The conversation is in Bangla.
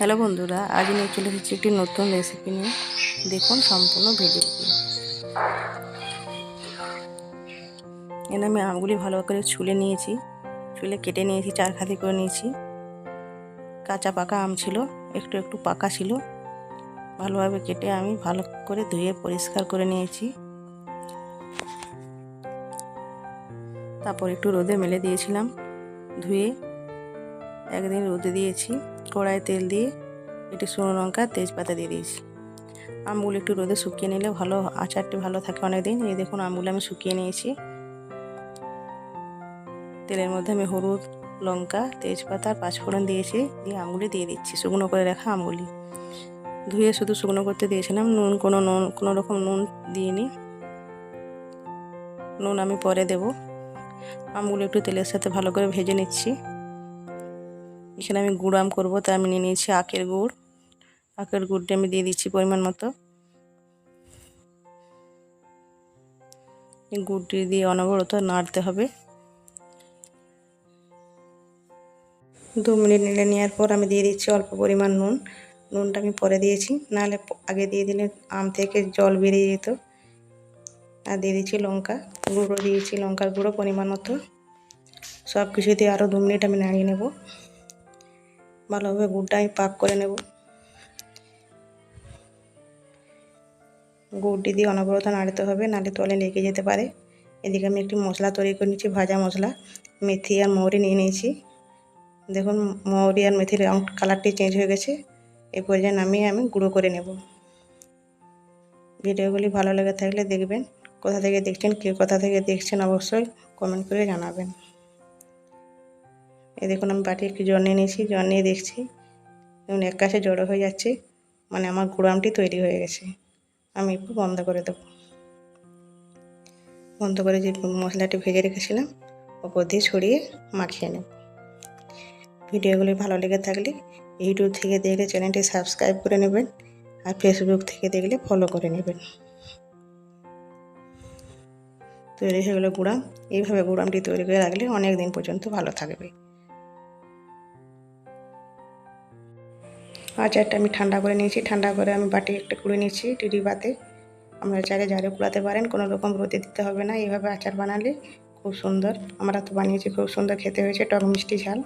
হ্যালো বন্ধুরা, আজ নিয়ে চলে এসেছি একটি নতুন রেসিপি নিয়ে। দেখুন সম্পূর্ণ ভিডিওটি এখানে আমি আমগুলি ভালো করে ছুলে নিয়েছি, ছুলে কেটে নিয়েছি চার খাতি করে নিয়েছি। কাঁচা পাকা আম ছিল, একটু একটু পাকা ছিল। ভালোভাবে কেটে আমি ভালো করে ধুয়ে পরিষ্কার করে নিয়েছি। তারপর একটু রোদে মেলে দিয়েছিলাম, ধুয়ে একদিন রোদে দিয়েছি। কড়াই তেল দিয়ে একটু শুকনো লঙ্কা, তেজপাতা দিয়ে দিয়েছি। আমগুলো একটু রোদে শুকিয়ে নিলে ভালো, আচারটি ভালো থাকে অনেক দিন এই দেখুন, আমগুলো আমি শুকিয়ে নিয়েছি। তেলের মধ্যে আমি হলুদ, লঙ্কা, তেজপাতা আর পাঁচফোড়ন দিয়েছি। দিয়ে আমগুলি দিয়ে দিচ্ছি, শুকনো করে রাখা আমগুলি। ধুয়ে শুধু শুকনো করতে দিয়েছিলাম। নুন, কোনো নুন, কোনো রকম নুন দিইনি। নুন আমি পরে দেব। আমগুলো একটু তেলের সাথে ভালো করে ভেজে নিচ্ছি। এখানে আমি গুড় আম করব, তাই আমি নিয়ে নিয়েছি আখের গুড়। আখের গুড়টি আমি দিয়ে দিচ্ছি পরিমাণ মতো। গুড়টি দিয়ে অনবরত নাড়তে হবে। দু মিনিট নেড়ে নেওয়ার পর আমি দিয়ে দিচ্ছি অল্প পরিমাণ নুন। নুনটা আমি পরে দিয়েছি, নাহলে আগে দিয়ে দিলে আম থেকে জল বেরিয়ে যেত। আর দিয়ে দিচ্ছি লঙ্কা গুঁড়ো, দিয়েছি লঙ্কার গুঁড়ো পরিমাণ মতো। সব কিছু দিয়ে আরও দু মিনিট আমি নাড়িয়ে নেব। ভালোভাবে গুড়টা আমি পাক করে নেব। গুড়টি দিয়ে অনবরত নাড়তে হবে নাড়ে তলে লেগে যেতে পারে। এদিকে আমি একটি মশলা তৈরি করে নিচ্ছি, ভাজা মশলা। মেথি আর মৌরি নিয়ে নিয়েছি। দেখুন, মৌরি আর মেথির রং, কালারটি চেঞ্জ হয়ে গেছে। এই পর্যায়ে নামিয়ে আমি গুঁড়ো করে নেব। ভিডিওগুলি ভালো লেগে থাকলে দেখবেন। কোথা থেকে দেখছেন, কে কোথা থেকে দেখছেন অবশ্যই কমেন্ট করে জানাবেন। এই দেখুন আমি বাটি একটু জল নিয়ে নিয়েছি, জল নিয়ে দেখছি। এবং এক কাছে জড়ো হয়ে যাচ্ছে মানে আমার গুড়ামটি তৈরি হয়ে গেছে। আমি একটু বন্ধ করে দেবো। বন্ধ করে যে মশলাটি ভেজে রেখেছিলাম, ওপর দিয়ে ছড়িয়ে মাখিয়ে নেব। ভিডিওগুলি ভালো লেগে থাকলে ইউটিউব থেকে দেখলে চ্যানেলটি সাবস্ক্রাইব করে নেবেন, আর ফেসবুক থেকে দেখলে ফলো করে নেবেন। তৈরি হয়ে গেলো গুড়াম। এইভাবে গুড়ামটি তৈরি করে রাখলে অনেক দিন পর্যন্ত ভালো থাকবে। আচারটা আমি ঠান্ডা করে নিয়েছি। ঠান্ডা করে আমি বাটি একটা কুড়ে নিয়েছি টিডি বাতে। আমরা চারে জারে কুড়াতে পারেন, কোনো রকম রোদে দিতে হবে না। এইভাবে আচার বানালে খুব সুন্দর। আমরা তো বানিয়েছি, খুব সুন্দর খেতে হয়েছে, টক মিষ্টি ঝাল।